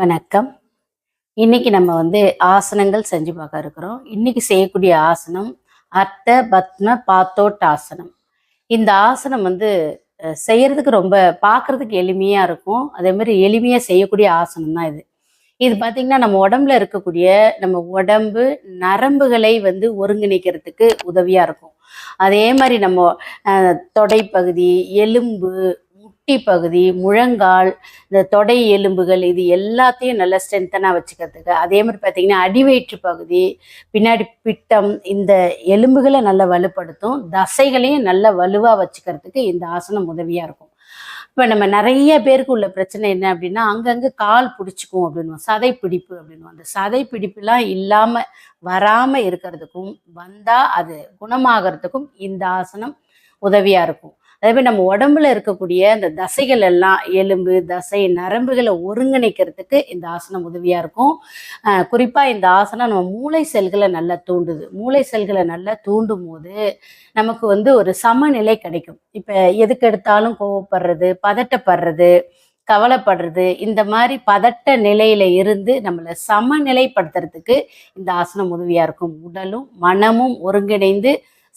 வணக்கம். இன்னைக்கு நம்ம வந்து ஆசனங்கள் செஞ்சு பார்க்க இருக்கிறோம். இன்னைக்கு செய்யக்கூடிய ஆசனம் அர்த்த பத்ம பாத்தோட் ஆசனம் இந்த ஆசனம் வந்து செய்யறதுக்கு ரொம்ப பார்க்கறதுக்கு எளிமையா இருக்கும். அதே மாதிரி எளிமையா செய்யக்கூடிய ஆசனம் தான் இது. இது பார்த்தீங்கன்னா நம்ம உடம்புல இருக்கக்கூடிய நம்ம உடம்பு நரம்புகளை வந்து ஒருங்கிணைக்கிறதுக்கு உதவியா இருக்கும். அதே மாதிரி நம்ம தொடைப்பகுதி எலும்பு முட்டி பகுதி முழங்கால் இந்த தொடை எலும்புகள் இது எல்லாத்தையும் நல்லா ஸ்ட்ரென்த்தனாக வச்சுக்கிறதுக்கு. அதே மாதிரி பார்த்தீங்கன்னா அடிவயிற்று பகுதி பின்னாடி பிட்டம் இந்த எலும்புகளை நல்லா வலுப்படுத்தும். தசைகளையும் நல்லா வலுவாக வச்சுக்கிறதுக்கு இந்த ஆசனம் உதவியாக இருக்கும். இப்போ நம்ம நிறைய பேருக்கு உள்ள பிரச்சனை என்ன அப்படின்னா அங்கங்கே கால் பிடிச்சிக்கும் அப்படின்னுவோம் சதை பிடிப்பு அப்படின்னுவோம் அந்த சதை பிடிப்புலாம் இல்லாமல் வராமல் இருக்கிறதுக்கும் வந்தால் அது குணமாகறதுக்கும் இந்த ஆசனம் உதவியாக இருக்கும். அதே மாதிரி நம்ம உடம்புல இருக்கக்கூடிய அந்த தசைகள் எல்லாம் எலும்பு தசை நரம்புகளை ஒருங்கிணைக்கிறதுக்கு இந்த ஆசனம் உதவியாக இருக்கும். குறிப்பாக இந்த ஆசனம் நம்ம மூளை செல்களை நல்லா தூண்டுது. மூளை செல்களை நல்லா தூண்டும் போது நமக்கு வந்து ஒரு சமநிலை கிடைக்கும். இப்போ எதுக்கு எடுத்தாலும் கோவப்படுறது பதட்டப்படுறது கவலைப்படுறது இந்த மாதிரி பதட்ட நிலையில இருந்து நம்மளை சமநிலைப்படுத்துறதுக்கு இந்த ஆசனம் உதவியா இருக்கும். உடலும் மனமும் ஒருங்கிணைந்து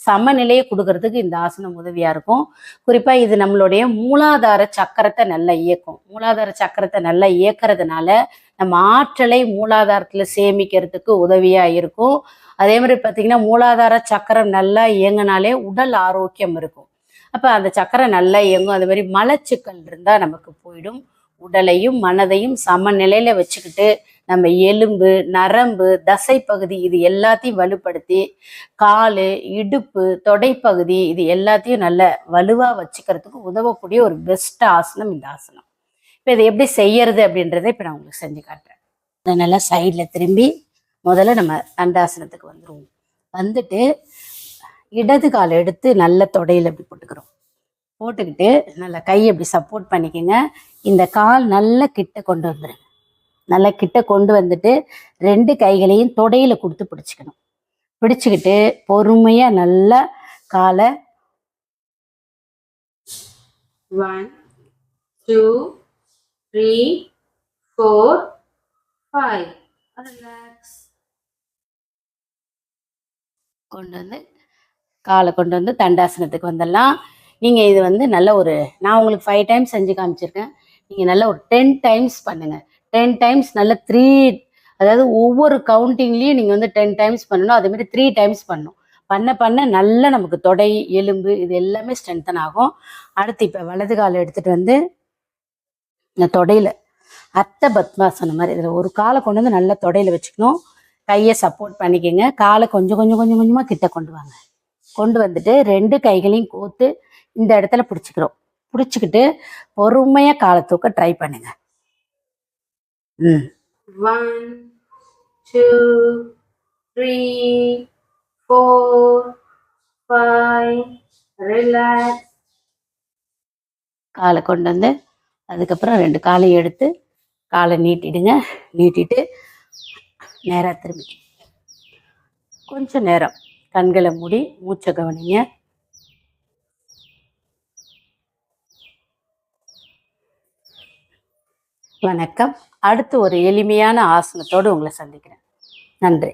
சமநிலையை கொடுக்கறதுக்கு இந்த ஆசனம் உதவியாக இருக்கும். குறிப்பாக இது நம்மளுடைய மூலாதார சக்கரத்தை நல்லா இயக்கும். மூலாதார சக்கரத்தை நல்லா இயக்கிறதுனால நம்ம ஆற்றலை மூலாதாரத்தில் சேமிக்கிறதுக்கு உதவியாக இருக்கும். அதே மாதிரி பார்த்தீங்கன்னா மூலாதார சக்கரம் நல்லா இயங்கினாலே உடல் ஆரோக்கியம் இருக்கும். அப்போ அந்த சக்கரம் நல்லா இயங்கும். அது மாதிரி மலச்சிக்கல் இருந்தால் நமக்கு போயிடும். உடலையும் மனதையும் சமநிலையில் வச்சுக்கிட்டு நம்ம எலும்பு நரம்பு தசை பகுதி இது எல்லாத்தையும் வலுப்படுத்தி கால் இடுப்பு தொடைப்பகுதி இது எல்லாத்தையும் நல்ல வலுவாக வச்சுக்கிறதுக்கு உதவக்கூடிய ஒரு பெஸ்ட் ஆசனம் இந்த ஆசனம். இப்போ இதை எப்படி செய்யறது அப்படின்றத இப்போ நான் உங்களுக்கு செஞ்சு காட்டுறேன். இதை நல்லா சைடில் திரும்பி முதல்ல நம்ம தண்டாசனத்துக்கு வந்துடுவோம் வந்துட்டு இடது கால் எடுத்து நல்ல தொடையில் இப்படி போட்டுக்கிறோம். போட்டுக்கிட்டு நல்லா கையை அப்படி சப்போர்ட் பண்ணிக்கோங்க. இந்த கால் நல்ல கிட்ட கொண்டு வந்துடுங்க நல்லா கிட்ட கொண்டு வந்துட்டு ரெண்டு கைகளையும் தொடையில கொடுத்து பிடிச்சிக்கணும். பிடிச்சுக்கிட்டு பொறுமையா நல்லா காலை one two three four five relax கொண்டு வந்து காலை கொண்டு வந்து தண்டாசனத்துக்கு வந்துடலாம். நீங்கள் இது வந்து நல்ல ஒரு நான் உங்களுக்கு ஃபைவ் டைம்ஸ் செஞ்சு காமிச்சிருக்கேன். நீங்கள் நல்ல ஒரு டென் டைம்ஸ் பண்ணுங்கள் டென் டைம்ஸ் நல்ல த்ரீ அதாவது ஒவ்வொரு கவுண்டிங்லேயும் நீங்கள் வந்து டென் டைம்ஸ் பண்ணணும். அதே மாதிரி த்ரீ டைம்ஸ் பண்ணணும். பண்ண பண்ண நல்லா நமக்கு தொடை எலும்பு இது எல்லாமே ஸ்ட்ரென்தன் ஆகும். அடுத்து இப்போ வலது காலை எடுத்துகிட்டு வந்து இந்த தொடையில் அர்த்த பத்மாசனம் மாதிரி இதில் ஒரு காலை கொண்டு வந்து நல்லா தொடையில் வச்சுக்கணும். கையை சப்போர்ட் பண்ணிக்கோங்க. காலை கொஞ்சம் கொஞ்சம் கொஞ்சம் கொஞ்சமாக கிட்ட கொண்டு வாங்க. கொண்டு வந்துட்டு ரெண்டு கைகளையும் கோத்து இந்த இடத்துல பிடிச்சிக்கிறோம். பிடிச்சிக்கிட்டு பொறுமையாக காலை தூக்க ட்ரை பண்ணுங்கள் one two three four five relax காலை கொண்டு வந்து அதுக்கப்புறம் ரெண்டு காலையும் எடுத்து காலை நீட்டிடுங்க. நீட்டிட்டு நேராக திரும்பி. கொஞ்சம் நேரம். கண்களை மூடி மூச்சை கவனிங்க. வணக்கம். அடுத்து ஒரு எளிமையான ஆசனத்தோடு உங்களை சந்திக்கிறேன். நன்றி.